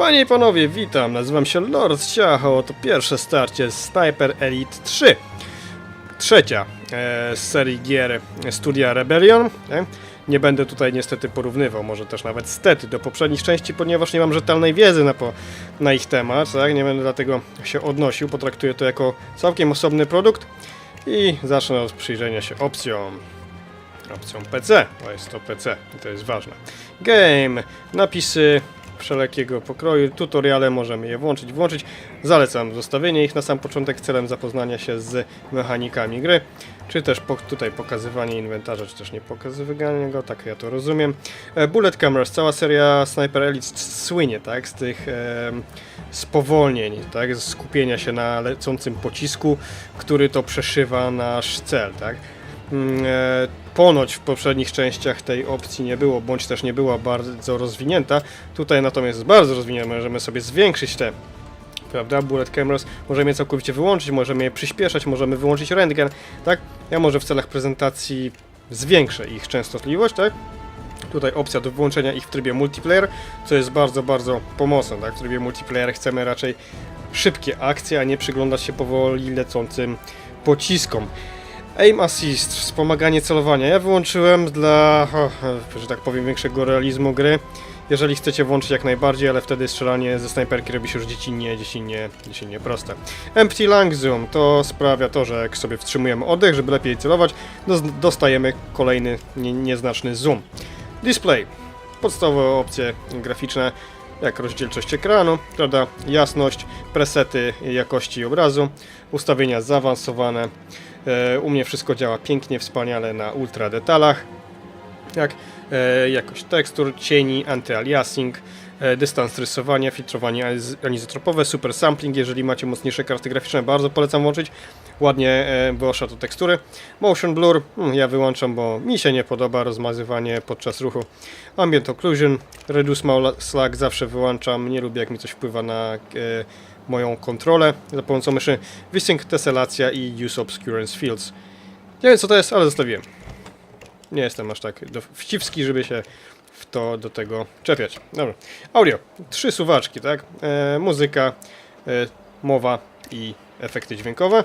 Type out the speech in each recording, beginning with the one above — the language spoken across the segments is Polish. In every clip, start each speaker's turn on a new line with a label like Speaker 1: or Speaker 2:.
Speaker 1: Panie i panowie, witam, nazywam się Lord Ciacho, to pierwsze starcie z Sniper Elite 3. Trzecia e, z serii gier Studia Rebellion. Nie? nie będę tutaj niestety porównywał, może też nawet stety do poprzednich części, ponieważ nie mam rzetelnej wiedzy na, po, na ich temat, tak? nie będę dlatego się odnosił, potraktuję to jako całkiem osobny produkt i zacznę od przyjrzenia się opcjom. Opcją PC, bo jest to PC i to jest ważne. Game, napisy wszelkiego pokroju, tutoriale, możemy je włączyć, włączyć. Zalecam zostawienie ich na sam początek celem zapoznania się z mechanikami gry, czy też po, tutaj pokazywanie inwentarza, czy też nie pokazywanie go, tak ja to rozumiem. E, Bullet Cameras, cała seria Sniper Elite słynie, tak, z tych e, spowolnień, tak, z skupienia się na lecącym pocisku, który to przeszywa nasz cel, tak. Mm, e, Ponoć w poprzednich częściach tej opcji nie było, bądź też nie była bardzo rozwinięta. Tutaj natomiast jest bardzo rozwinięta, możemy sobie zwiększyć te prawda, bullet cameras, możemy je całkowicie wyłączyć, możemy je przyspieszać, możemy wyłączyć rentgen, tak? Ja może w celach prezentacji zwiększę ich częstotliwość, tak? Tutaj opcja do wyłączenia ich w trybie multiplayer, co jest bardzo, bardzo pomocne, tak? W trybie multiplayer chcemy raczej szybkie akcje, a nie przyglądać się powoli lecącym pociskom. Aim Assist, wspomaganie celowania. Ja wyłączyłem dla, o, że tak powiem, większego realizmu gry. Jeżeli chcecie włączyć jak najbardziej, ale wtedy strzelanie ze snajperki robi się już dziecinnie, dziecinnie, dziecinnie proste. Empty Lung Zoom to sprawia to, że jak sobie wstrzymujemy oddech, żeby lepiej celować, dos- dostajemy kolejny nie, nieznaczny zoom. Display. Podstawowe opcje graficzne, jak rozdzielczość ekranu, prawda, jasność, presety jakości obrazu, ustawienia zaawansowane. E, u mnie wszystko działa pięknie, wspaniale na ultra detalach. Jak e, jakość tekstur, cieni, antyaliasing, e, dystans rysowania, filtrowanie aniz- anizotropowe, super sampling, jeżeli macie mocniejsze karty graficzne, bardzo polecam włączyć. Ładnie wyosza to tekstury. Motion blur, hmm, ja wyłączam, bo mi się nie podoba rozmazywanie podczas ruchu. Ambient occlusion, reduce mouse slack zawsze wyłączam, nie lubię jak mi coś wpływa na moją kontrolę za pomocą myszy. Vsync, teselacja i use obscurance fields. Nie wiem co to jest, ale zostawiłem. Nie jestem aż tak do, wściwski, żeby się w to do tego czepiać. Dobra. Audio. Trzy suwaczki, tak? E, muzyka, e, mowa i efekty dźwiękowe.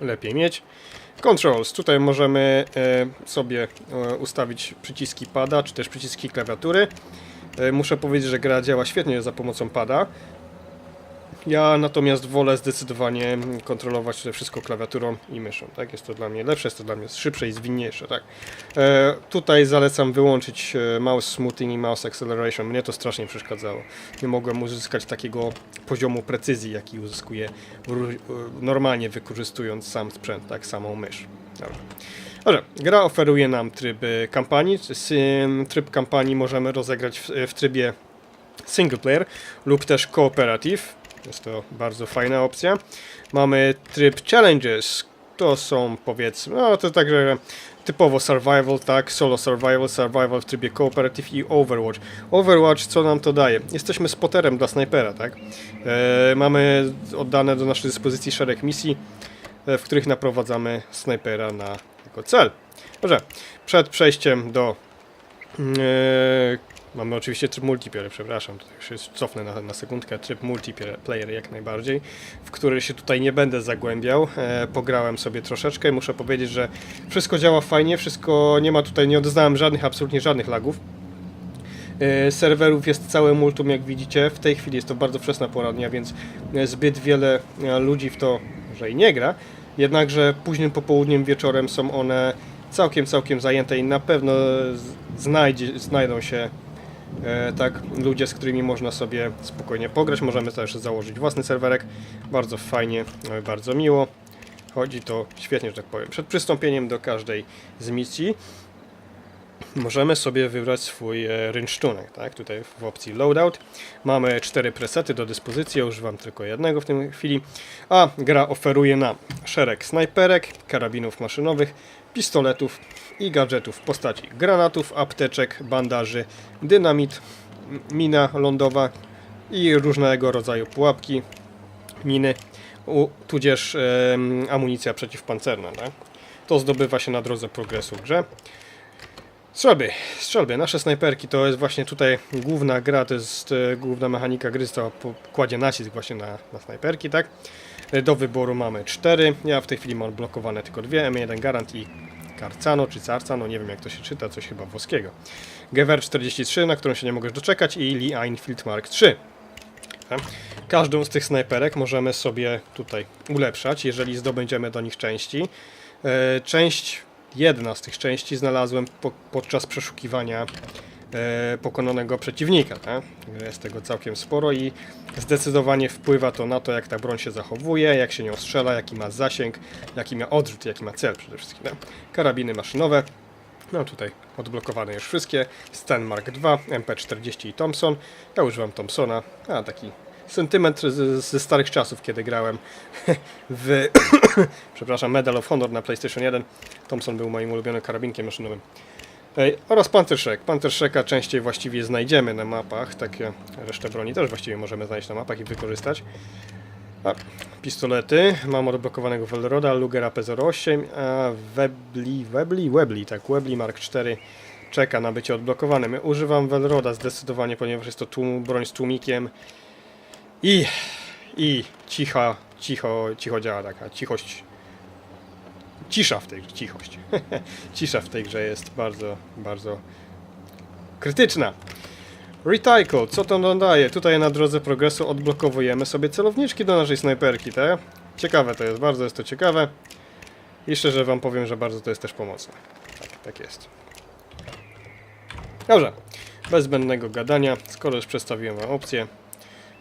Speaker 1: Lepiej mieć. Controls. Tutaj możemy e, sobie e, ustawić przyciski pada, czy też przyciski klawiatury. E, muszę powiedzieć, że gra działa świetnie za pomocą pada. Ja natomiast wolę zdecydowanie kontrolować to wszystko klawiaturą i myszą. Tak? Jest to dla mnie lepsze, jest to dla mnie szybsze i zwinniejsze. Tak? E, tutaj zalecam wyłączyć e, mouse smoothing i mouse acceleration. Mnie to strasznie przeszkadzało. Nie mogłem uzyskać takiego poziomu precyzji, jaki uzyskuję e, normalnie wykorzystując sam sprzęt, tak samą mysz. Dobra. Dobrze, gra oferuje nam tryb e, kampanii. Tryb kampanii możemy rozegrać w, w trybie single player lub też cooperative. Jest to bardzo fajna opcja. Mamy tryb challenges. To są powiedzmy, no to także typowo survival, tak, solo survival, survival w trybie cooperative i Overwatch. Overwatch co nam to daje? Jesteśmy spoterem dla snajpera, tak? E, mamy oddane do naszej dyspozycji szereg misji, e, w których naprowadzamy snajpera na jako cel. Dobrze, przed przejściem do Eee, mamy oczywiście tryb multiplayer, przepraszam, tutaj jest, cofnę na, na sekundkę, tryb multiplayer jak najbardziej, w który się tutaj nie będę zagłębiał, e, pograłem sobie troszeczkę i muszę powiedzieć, że wszystko działa fajnie, wszystko, nie ma tutaj, nie odznałem żadnych, absolutnie żadnych lagów. E, Serwerów jest całe multum, jak widzicie. W tej chwili jest to bardzo wczesna pora dnia, więc e, zbyt wiele e, ludzi w to może i nie gra. Jednakże późnym popołudniem, wieczorem są one całkiem, całkiem zajęte i na pewno znajdzie, znajdą się tak ludzie, z którymi można sobie spokojnie pograć. Możemy też założyć własny serwerek. Bardzo fajnie, e, bardzo miło. Chodzi to świetnie, że tak powiem. Przed przystąpieniem do każdej z misji możemy sobie wybrać swój e, rynsztunek, tak? Tutaj w opcji loadout mamy cztery presety do dyspozycji, ja używam tylko jednego w tej chwili, a gra oferuje nam szereg snajperek, karabinów maszynowych, pistoletów i gadżetów w postaci granatów, apteczek, bandaży, dynamit, mina lądowa i różnego rodzaju pułapki, miny, tudzież amunicja przeciwpancerna, tak? To zdobywa się na drodze progresu w grze. Strzelby, strzelby. Nasze snajperki to jest właśnie tutaj główna gra, to jest e, główna mechanika gry, to kładzie nacisk właśnie na, na snajperki, tak? E, Do wyboru mamy cztery. Ja w tej chwili mam blokowane tylko dwie, M1 Garant i Carcano, czy Carcano, nie wiem jak to się czyta, coś chyba włoskiego. Gewehr 43, na którą się nie mogę doczekać i Lee Enfield Mark III. Tak? Każdą z tych snajperek możemy sobie tutaj ulepszać, jeżeli zdobędziemy do nich części. E, Część, jedna z tych części znalazłem po, podczas przeszukiwania e, pokonanego przeciwnika. Tak? Jest tego całkiem sporo i zdecydowanie wpływa to na to, jak ta broń się zachowuje, jak się nią strzela, jaki ma zasięg, jaki ma odrzut, jaki ma cel przede wszystkim. Tak? Karabiny maszynowe. No tutaj odblokowane już wszystkie. Stan Mark II, MP40 i Thompson. Ja używam Thompsona, a taki sentyment ze starych czasów, kiedy grałem w, przepraszam, Medal of Honor na PlayStation 1. Thompson był moim ulubionym karabinkiem maszynowym. Oraz Panzerschreck. Panzerschrecka częściej właściwie znajdziemy na mapach, takie resztę broni też właściwie możemy znaleźć na mapach i wykorzystać. A, pistolety. Mam odblokowanego Velroda, Luger AP08, a Webli, Webli, Webli, tak, Webli Mark IV czeka na bycie odblokowanym. Używam Velroda zdecydowanie, ponieważ jest to tłum, broń z tłumikiem i, i cicha, cicho, cicho działa taka cichość. Cisza w tej grze, cichość. Cisza w tej grze jest bardzo, bardzo krytyczna. Recycle, co to nam daje? Tutaj na drodze progresu odblokowujemy sobie celowniczki do naszej snajperki, tak? Ciekawe to jest, bardzo jest to ciekawe. I szczerze wam powiem, że bardzo to jest też pomocne. Tak, tak jest. Dobrze, bez zbędnego gadania, skoro już przedstawiłem wam opcję,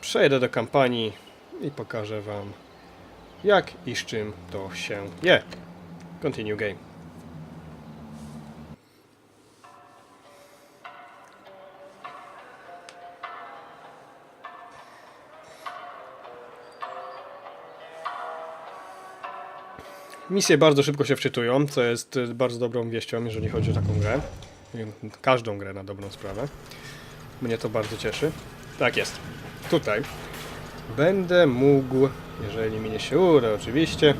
Speaker 1: przejdę do kampanii i pokażę wam jak i z czym to się je. Continue game. Misje bardzo szybko się wczytują, co jest bardzo dobrą wieścią, jeżeli chodzi o taką grę. Każdą grę na dobrą sprawę. Mnie to bardzo cieszy. Tak jest. Tutaj będę mógł, jeżeli mi nie się uda oczywiście,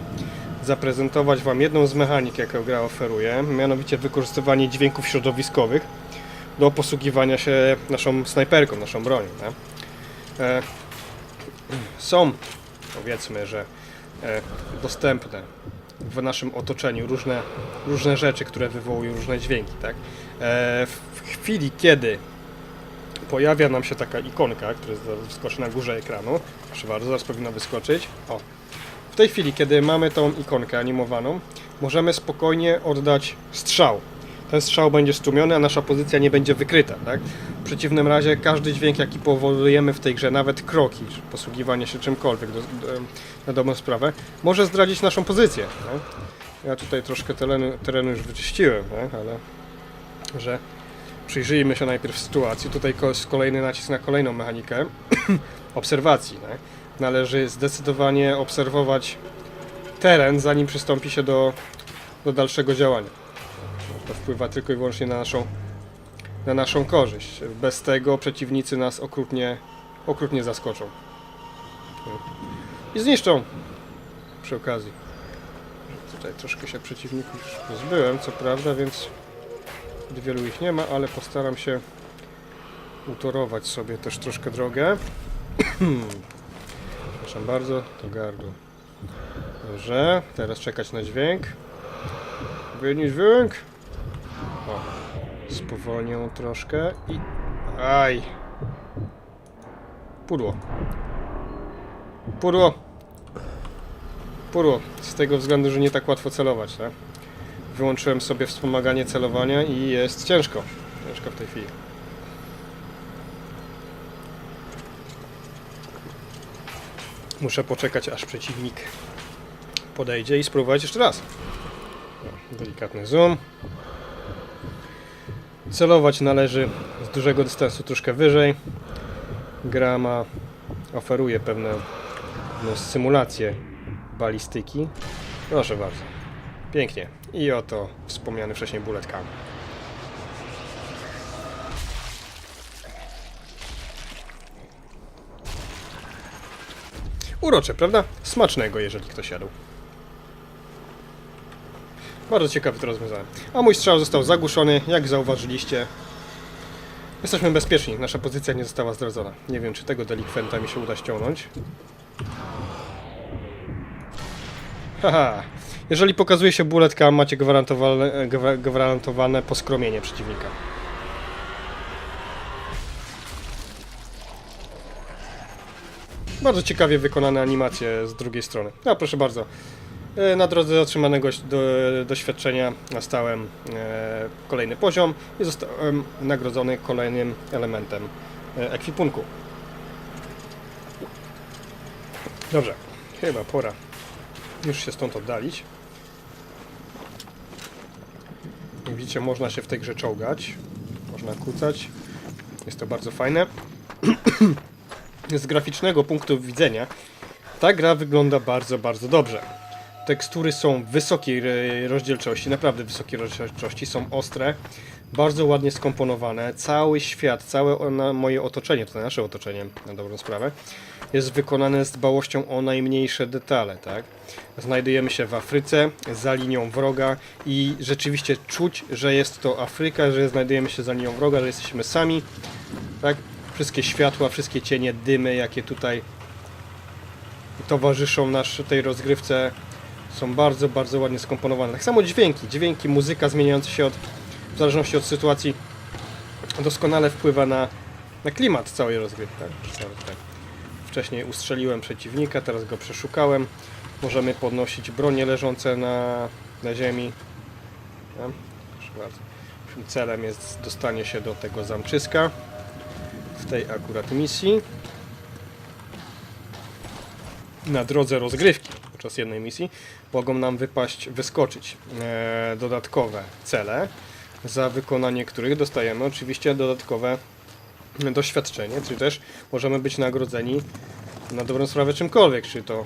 Speaker 1: zaprezentować Wam jedną z mechanik, jaką gra oferuje, mianowicie wykorzystywanie dźwięków środowiskowych do posługiwania się naszą snajperką, naszą bronią. E, są, powiedzmy, że e, dostępne w naszym otoczeniu różne, różne rzeczy, które wywołują różne dźwięki. Tak? E, w chwili, kiedy pojawia nam się taka ikonka, która wyskoczy na górze ekranu, proszę bardzo, zaraz powinna wyskoczyć. O. W tej chwili, kiedy mamy tą ikonkę animowaną, możemy spokojnie oddać strzał. Ten strzał będzie stłumiony, a nasza pozycja nie będzie wykryta. Tak? W przeciwnym razie każdy dźwięk, jaki powodujemy w tej grze, nawet kroki, posługiwanie się czymkolwiek do, do, na dobrą sprawę, może zdradzić naszą pozycję. Tak? Ja tutaj troszkę terenu, terenu już wyczyściłem, tak? ale że przyjrzyjmy się najpierw sytuacji. Tutaj kolejny nacisk na kolejną mechanikę obserwacji. Należy zdecydowanie obserwować teren, zanim przystąpi się do, do dalszego działania. To wpływa tylko i wyłącznie na naszą, na naszą korzyść. Bez tego przeciwnicy nas okrutnie, okrutnie zaskoczą. I zniszczą przy okazji. Tutaj troszkę się przeciwników już pozbyłem, co prawda, więc zbyt wielu ich nie ma, ale postaram się utorować sobie też troszkę drogę. Przepraszam bardzo, to gardło. Dobrze, teraz czekać na dźwięk. Wynik dźwięk. O, spowolnię troszkę i... Aj! Pudło. Pudło! Pudło. Z tego względu, że nie tak łatwo celować, tak? Wyłączyłem sobie wspomaganie celowania i jest ciężko. Ciężko w tej chwili. Muszę poczekać, aż przeciwnik podejdzie i spróbować jeszcze raz. Delikatny zoom. Celować należy z dużego dystansu troszkę wyżej. Gra ma, oferuje pewne no, symulacje balistyki. Proszę bardzo. Pięknie. I oto wspomniany wcześniej bullet cam. Urocze, prawda? Smacznego, jeżeli ktoś jadł. Bardzo ciekawe to rozwiązanie. A mój strzał został zagłuszony, jak zauważyliście. Jesteśmy bezpieczni, nasza pozycja nie została zdradzona. Nie wiem, czy tego delikwenta mi się uda ściągnąć. Haha. Jeżeli pokazuje się buletka, macie gwarantowane, gwa- gwarantowane poskromienie przeciwnika. Bardzo ciekawie wykonane animacje z drugiej strony. No proszę bardzo. E, Na drodze otrzymanego do, doświadczenia nastałem e, kolejny poziom i zostałem nagrodzony kolejnym elementem e, ekwipunku. Dobrze, chyba pora już się stąd oddalić. Jak widzicie, można się w tej grze czołgać, można kucać. Jest to bardzo fajne. Z graficznego punktu widzenia ta gra wygląda bardzo, bardzo dobrze. Tekstury są wysokiej rozdzielczości, naprawdę wysokiej rozdzielczości, są ostre, bardzo ładnie skomponowane. Cały świat, całe moje otoczenie, to nasze otoczenie na dobrą sprawę, jest wykonane z dbałością o najmniejsze detale, tak? Znajdujemy się w Afryce, za linią wroga i rzeczywiście czuć, że jest to Afryka, że znajdujemy się za linią wroga, że jesteśmy sami, tak? Wszystkie światła, wszystkie cienie, dymy, jakie tutaj towarzyszą nasz tej rozgrywce są bardzo, bardzo ładnie skomponowane. Tak samo dźwięki, dźwięki, muzyka zmieniająca się od, w zależności od sytuacji doskonale wpływa na, na klimat całej rozgrywki. Tak? Tutaj. Wcześniej ustrzeliłem przeciwnika, teraz go przeszukałem. Możemy podnosić bronie leżące na, na ziemi. Naszym celem jest dostanie się do tego zamczyska w tej akurat misji. Na drodze rozgrywki podczas jednej misji mogą nam wypaść, wyskoczyć e, dodatkowe cele, za wykonanie których dostajemy oczywiście dodatkowe doświadczenie, czy też możemy być nagrodzeni na dobrą sprawę czymkolwiek, czy to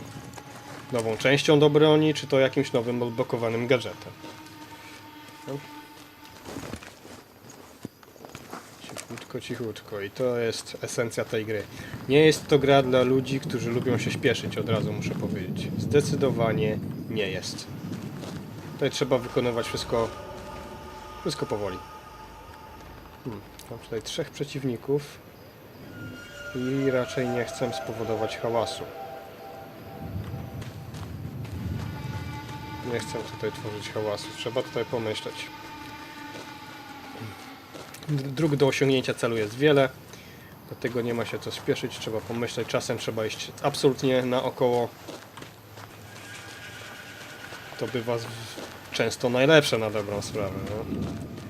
Speaker 1: nową częścią do broni, czy to jakimś nowym odblokowanym gadżetem. No. Cichutko, cichutko i to jest esencja tej gry. Nie jest to gra dla ludzi, którzy lubią się śpieszyć, od razu muszę powiedzieć. Zdecydowanie nie jest. Tutaj trzeba wykonywać wszystko, wszystko powoli. Hmm, mam tutaj trzech przeciwników i raczej nie chcę spowodować hałasu. Nie chcę tutaj tworzyć hałasu. Trzeba tutaj pomyśleć. Dróg do osiągnięcia celu jest wiele, dlatego nie ma się co spieszyć. Trzeba pomyśleć. Czasem trzeba iść absolutnie naokoło. To bywa często najlepsze na dobrą sprawę. No.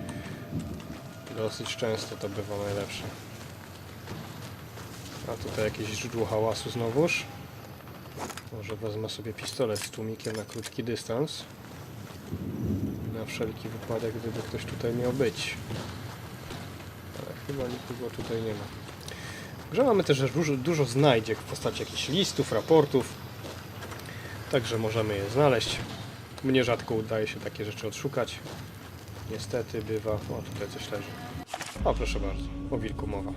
Speaker 1: Dosyć często to bywa najlepsze. A tutaj jakieś źródło hałasu znowuż. Może wezmę sobie pistolet z tłumikiem na krótki dystans. Na wszelki wypadek, gdyby ktoś tutaj miał być. Ale chyba nikogo tutaj nie ma. Grze mamy też dużo, dużo znajdziek w postaci jakichś listów, raportów. Także możemy je znaleźć. Mnie rzadko udaje się takie rzeczy odszukać. Niestety bywa. O, tutaj coś leży. O, proszę bardzo. O wilku mowa.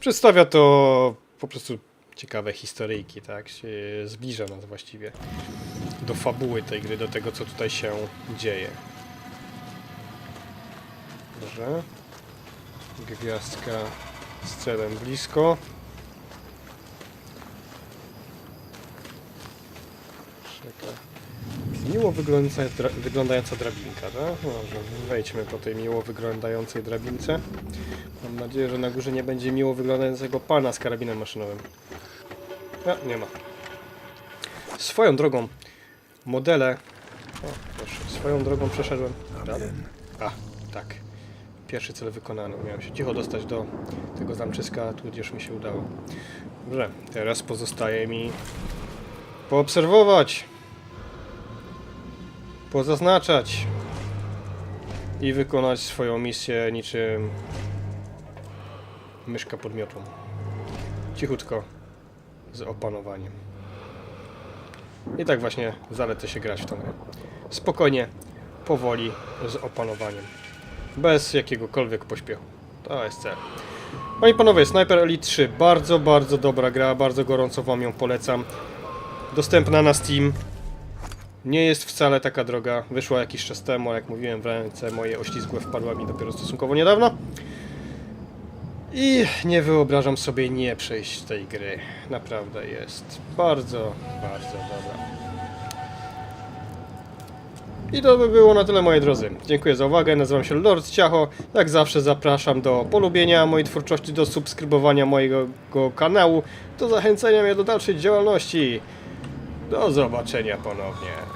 Speaker 1: Przedstawia to po prostu ciekawe historyjki, tak? Się zbliża nas właściwie do fabuły tej gry, do tego, co tutaj się dzieje. Dobrze. Gwiazdka z celem blisko. Czeka. Miło wyglądająca, dra wyglądająca drabinka, tak? Dobrze, wejdźmy po tej miło wyglądającej drabince. Mam nadzieję, że na górze nie będzie miło wyglądającego pana z karabinem maszynowym. A, nie ma. Swoją drogą, modele... O, proszę, swoją drogą przeszedłem. A, tak. Pierwszy cel wykonany. Miałem się cicho dostać do tego zamczyska, tudzież mi się udało. Dobrze, teraz pozostaje mi poobserwować, pozaznaczać i wykonać swoją misję niczym myszka pod miotłą. Cichutko, z opanowaniem. I tak właśnie zalecę się grać w tą grę. Spokojnie, powoli, z opanowaniem. Bez jakiegokolwiek pośpiechu. To jest cel. Panie i panowie, Sniper Elite 3. Bardzo, bardzo dobra gra. Bardzo gorąco wam ją polecam. Dostępna na Steam. Nie jest wcale taka droga. Wyszła jakiś czas temu, jak mówiłem, w ręce moje oślizgłe wpadła mi dopiero stosunkowo niedawno. I nie wyobrażam sobie nie przejść tej gry. Naprawdę jest bardzo, bardzo dobra. I to by było na tyle, moi drodzy. Dziękuję za uwagę. Nazywam się Lord Ciacho. Jak zawsze zapraszam do polubienia mojej twórczości, do subskrybowania mojego kanału, do zachęcenia mnie do dalszej działalności. Do zobaczenia ponownie.